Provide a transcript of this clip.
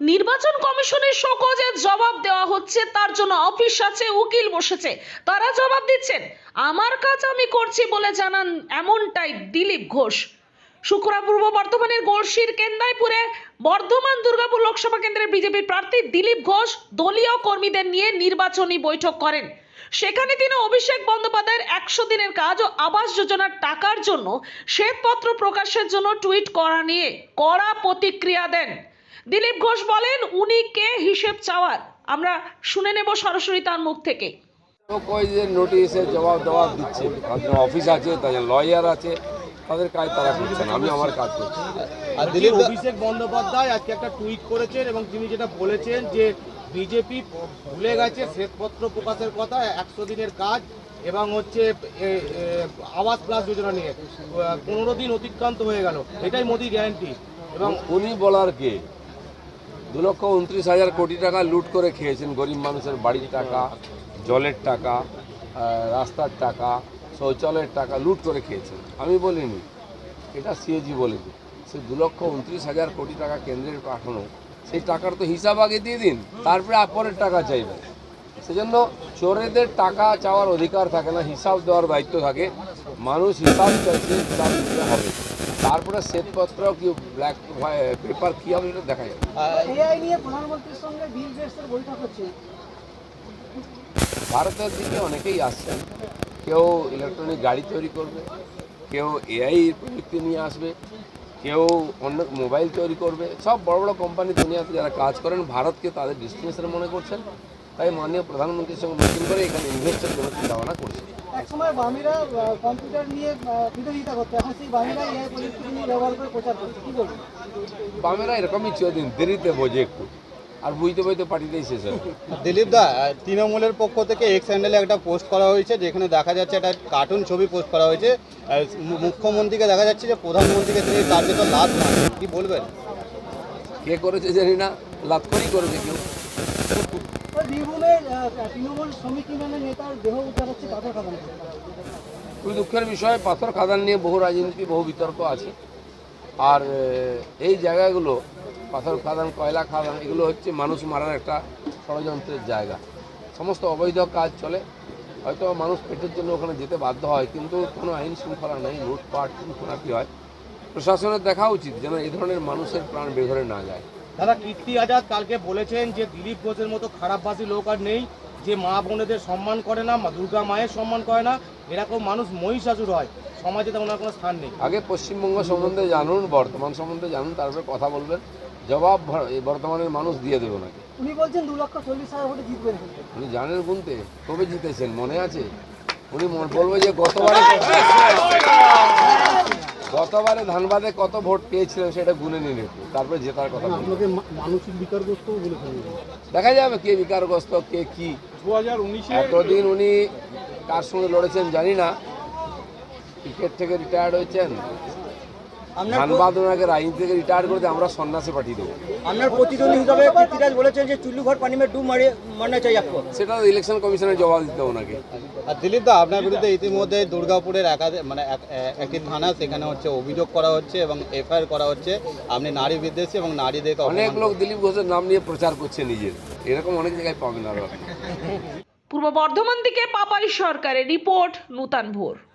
নির্বাচন কমিশনের সকজের জবাব দেওয়া হচ্ছে, তার জন্য অফিস আছে, উকিল বসেছে। তারা জবাব দিচ্ছেন, আমার কাজ আমি করছি বলে জানান এমনটাই দিলীপ ঘোষ। শুক্রবার পূর্ব বর্ধমানের গড়শির কেন্দাইপুরে বর্ধমান দুর্গাপুর লোকসভা কেন্দ্রের বিজেপি প্রার্থী দিলীপ ঘোষ দলীয় কর্মীদের নিয়ে নির্বাচনী বৈঠক করেন। সেখানে তিনি অভিষেক বন্দ্যোপাধ্যায়ের একশো দিনের কাজ ও আবাস যোজনার টাকার জন্য শ্বেতপত্র প্রকাশের জন্য টুইট করা নিয়ে কড়া প্রতিক্রিয়া দেন। দিলীপ ঘোষ বলেন উনি কে হিসেব চাওয়ার? আমরা শুনে নেব সরাসরি তার মুখ থেকে। লোক ওই যে নোটিশের জবাব জবাব দিচ্ছে তাদের অফিস আছে তাদের লয়ার আছে তাদের কাজ তারা করছেন আমি আমার কাজ করছি। আর দিলীপ অভিষেক বন্দ্যোপাধ্যায় আজকে একটা টুইট করেছেন এবং তিনি যেটা বলেছেন যে বিজেপি ভুলে গেছে শ্বেতপত্র প্রকাশের কথা একশো দিনের কাজ এবং হচ্ছে আবাস প্লাস যোজনা নিয়ে। পনেরো দিন অতিক্রান্ত হয়ে গেল এটাই মোদি গ্যারান্টি এবং উনি বলার কে? দু লক্ষ উনত্রিশ হাজার কোটি টাকা লুট করে খেয়েছেন গরিব মানুষের বাড়ির টাকা, জলের টাকা রাস্তার টাকা, শৌচালয়ের টাকা লুট করে খেয়েছেন। আমি বলিনি, এটা সিএজি বলেছে সে দু লক্ষ উনত্রিশ হাজার কোটি টাকা কেন্দ্রের পাঠানো, সেই টাকার তো হিসাব আগে দিয়ে দিন, তারপরে পরের টাকা চাইবেন সেজন্য চোরেদের টাকা চাওয়ার অধিকার থাকে না, হিসাব দেওয়ার দায়িত্ব থাকে। মানুষ হিসাব চাইছে, হিসাব দিতে হবে। তারপরে শ্বেতপত্র কি ব্ল্যাক পেপার কী হবে এটা দেখা যাবে। এআই নিয়ে প্রধানমন্ত্রীর সঙ্গে বিল গেটসের বৈঠক হচ্ছে। ভারতের দিকে অনেকেই আসছেন। কেউ ইলেকট্রনিক গাড়ি তৈরি করবে কেউ এআই প্রযুক্তি নিয়ে আসবে কেউ অন্য মোবাইল তৈরি করবে। সব বড় বড় কোম্পানি দুনিয়াতে যারা কাজ করেন ভারতকে তাদের ডেস্টিনেশন মনে করছেন। তাই মাননীয় প্রধানমন্ত্রীর সঙ্গে মিটিং করে এখানে ইনভেস্টের জন্য চিন্তা ভাবনা করছে। একসময় বামিরা আহ, কম্পিউটার নিয়ে বিরোধিতা করতো। এখন সেই বামিরা এআই প্রযুক্তি নিয়ে ব্যবহার করে প্রচার করছে। কি বলব বামেরা এরকমই চিরদিন দেরিতে বোঝে একটু। আর বুঝতে বুঝতে পার্টিতেই শেষ হবে দিলীপ দা তৃণমূলের পক্ষ থেকে এক্স হ্যান্ডেলে একটা পোস্ট করা হয়েছে যেখানে দেখা যাচ্ছে একটা কার্টুন ছবি পোস্ট করা হয়েছে। মুখ্যমন্ত্রীকে দেখা যাচ্ছে যে প্রধানমন্ত্রীকে তিনি কার্যত লাভ কি বলবেন? কে করেছে জানি না লাভ করেই করেছে কেউ। খাদান খুবই দুঃখের বিষয়, পাথর খাদান নিয়ে বহু রাজনীতি, বহু বিতর্ক আছে। আর এই জায়গাগুলো, পাথর খাদান, কয়লা খাদান, এগুলো হচ্ছে মানুষ মারার একটা ষড়যন্ত্রের জায়গা। সমস্ত অবৈধ কাজ চলে, হয়তো মানুষ পেটের জন্য ওখানে যেতে বাধ্য হয়, কিন্তু কোনো আইন শৃঙ্খলা নেই, লুটপাট খুনাখুনি হয়। প্রশাসনের দেখা উচিত যেন এই ধরনের মানুষের প্রাণ বেঘরে না যায়। দাদা কীর্তি আজাদ কালকে বলেছেন যে দিলীপ ঘোষের মতো খারাপবাসী লোক আর নেই যে মা বোনেদের সম্মান করে না দুর্গা মায়ের সম্মান করে না এরকম মানুষ মহিষাসুর হয়। সমাজে তেমন কোনো স্থান নেই। আগে পশ্চিমবঙ্গ সম্বন্ধে জানুন বর্তমান সম্বন্ধে জানুন তারপরে কথা বলবেন। জবাব এই বর্তমানের মানুষ দিয়ে দেবে ওনাকে। উনি বলছেন দু লক্ষ চল্লিশ হাজার ভোটে জিতবেন। উনি জানেন গুনতে কবে জিতেছেন মনে আছে? উনি মনে বলবে যে গতবারে গতবারে ধানবাদে কত ভোট পেয়েছিলেন সেটা গুনে নিন একটু। তারপরে জেতার কথা আপনাকে মানসিক বিকারগ্রস্ত বলে দেখা যাবে কে বিকারগ্রস্ত কে কি। দু হাজার উনিশে এতদিন উনি কার সঙ্গে লড়েছেন জানি না। ক্রিকেট থেকে রিটায়ার্ড হয়েছেন। ধানবাদ ওনাকে রাজনীতি থেকে রিটায়ার করে আমরা সন্ন্যাসে পাঠিয়ে দেবো। আপনার প্রতিদ্বন্দ্বী হিসাবে পৃথ্বীরাজ বলেছেন যে চুল্লু ঘর পানি মে ডুব মারে মারনা চাই আপকো। সেটা ইলেকশন কমিশনের জবাব দিতে হবে ওনাকে। আর দিলীপ দা আপনার বিরুদ্ধে ইতিমধ্যে দুর্গাপুরের একাধিক মানে এক- এ- একটি থানা সেখানে হচ্ছে অভিযোগ করা হচ্ছে এবং এফআইআর করা হচ্ছে। আপনি নারী বিদ্বেষী এবং নারীদেরকে অনেক লোক দিলীপ ঘোষের নাম নিয়ে প্রচার করছে নিজের। এরকম অনেক জায়গায় পাবেন আরও পূর্ব বর্ধমান থেকে পাপাই সরকারের রিপোর্ট নূতন ভোর।